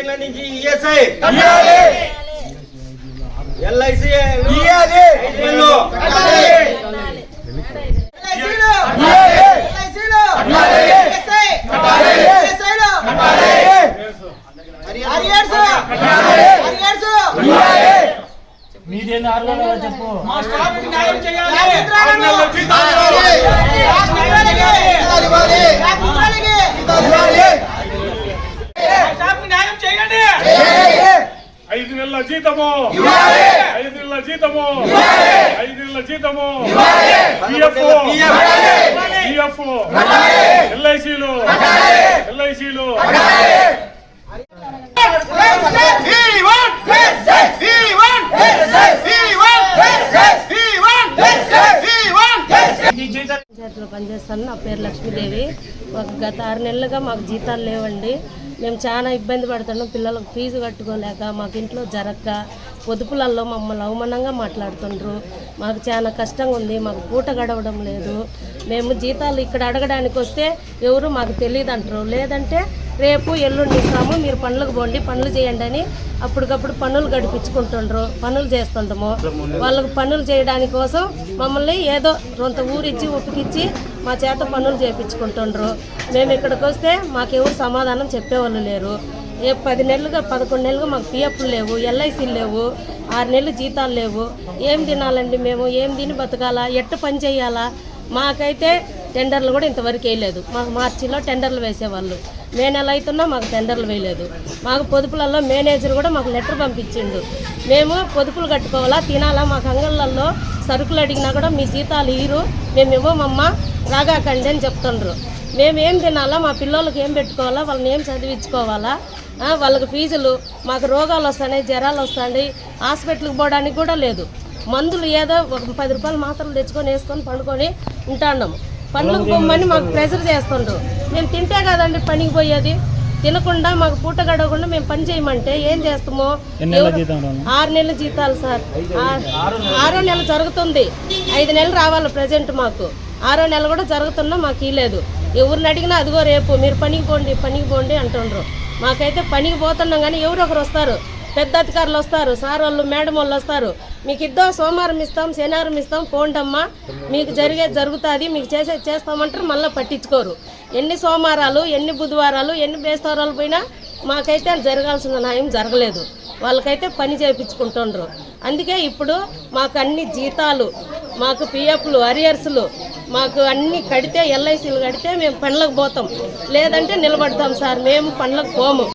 పదిహేనుల నుంచి ESI LIC ఇయ్యాలి. మీదేంది ఆరు చెప్పు? మా స్టాఫ్కి న్యాయం చేయాలి. ఆరు నెలల జీతాలు ఇవ్వాలి. జీతాలు ఇవ్వాలి. మా స్టాఫ్కి న్యాయం చేయండి. ఐదు నెలల జీతము. ఐదు నెలల జీతము. ఐదు నెలల జీతము. ఎల్ఐసీలు. ఎల్ఐసీలు. పంచాయతీలో పనిచేస్తాను. నా పేరు లక్ష్మీదేవి. ఒక గత ఆరు నెలలుగా మాకు జీతాలు లేవండి. మేము చాలా ఇబ్బంది పడుతున్నాం. పిల్లలకు ఫీజు కట్టుకోలేక మాకు ఇంట్లో జరక్క పొదుపులలో మమ్మల్ని అవమానంగా మాట్లాడుతుండ్రు. మాకు చాలా కష్టంగా ఉంది మాకు పూట గడవడం లేదు. మేము జీతాలు ఇక్కడ అడగడానికి వస్తే ఎవరు మాకు తెలియదు అంటారు లేదంటే రేపు ఎల్లుండి ఇస్తాము మీరు పనులకు పోండి. పనులు చేయండి అని అప్పటికప్పుడు పనులు గడిపించుకుంటుండ్రు. పనులు చేస్తుంటాము. వాళ్ళకు పనులు చేయడానికి కోసం మమ్మల్ని ఏదో కొంత ఊరిచ్చి ఉప్పికిచ్చి మా చేత పనులు చేయించుకుంటుండ్రు మేము ఇక్కడికి వస్తే మాకెవరు సమాధానం చెప్పేవాళ్ళు లేరు. ఏ పది నెలలుగా పదకొండు నెలలుగా మాకు పిఎఫ్లు లేవు ఎల్ఐసీలు లేవు ఆరు నెలలు జీతాలు లేవు. ఏం తినాలండి మేము? ఏం తిని బతకాలా? ఎట్ట పని చేయాలా? మాకైతే టెండర్లు కూడా ఇంతవరకు వేయలేదు. మాకు మార్చిలో టెండర్లు వేసేవాళ్ళు. మే నెల అవుతున్నా మాకు టెండర్లు వేయలేదు. మాకు పొదుపులలో మేనేజర్ కూడా మాకు లెటర్ పంపించిండు. మేము పొదుపులు కట్టుకోవాలా తినాలా మాకు అంగళ్ళల్లో సరుకులు అడిగినా కూడా మీ జీతాలు ఇరు మేము ఇవ్వమమ్మా రాగాకండి అని చెప్తుండ్రు. మేము ఏం తినాలా మా పిల్లలకి ఏం పెట్టుకోవాలా వాళ్ళని ఏం చదివించుకోవాలా? వాళ్ళకి ఫీజులు మాకు రోగాలు వస్తాయి జ్వరాలు వస్తున్నాయి హాస్పిటల్కి పోవడానికి కూడా లేదు. మందులు ఏదో ఒక పది రూపాయలు మాత్రలు తెచ్చుకొని వేసుకొని పండుకొని ఉంటాన్నాము పనులకు పోమని మాకు ప్రెషర్ చేస్తుండ్రు. మేము తింటే కదండి పనికి పోయేది. తినకుండా మాకు పూట గడవకుండా మేము పని చేయమంటే ఏం చేస్తాము? ఆరు నెలల జీతాలు సార్. ఆరో నెల జరుగుతుంది. ఐదు నెలలు రావాలి ప్రజెంట్ మాకు. ఆరో నెల కూడా జరుగుతున్నా మాకు ఇలేదు ఎవరిని అడిగినా అదిగో రేపు మీరు పనికి పోండి పనికి పోండి అంటుండ్రు. మాకైతే పనికి పోతున్నాం కానీ ఎవరు ఒకరు వస్తారు. పెద్ద అధికారులు వస్తారు. సార్ వాళ్ళు మేడం వాళ్ళు వస్తారు. మీకు ఇద్దాం సోమవారం ఇస్తాం శనివారం ఇస్తాం పోండమ్మా. మీకు జరిగేది జరుగుతుంది మీకు చేసేది చేస్తామంటారు మళ్ళీ పట్టించుకోరు. ఎన్ని సోమవారాలు ఎన్ని బుధవారాలు ఎన్ని బేస్తవారాలు పోయినా మాకైతే జరగాల్సిన న్యాయం జరగలేదు. వాళ్ళకైతే పని చేయించుకుంటుండ్రు అందుకే ఇప్పుడు మాకు అన్ని జీతాలు మాకు పిఎఫ్లు అరియర్స్లు మాకు అన్ని కడితే ఎల్ఐసీలు కడితే మేము పనులకు పోతాం. లేదంటే నిలబడతాం సార్ మేము పనులకు పోము.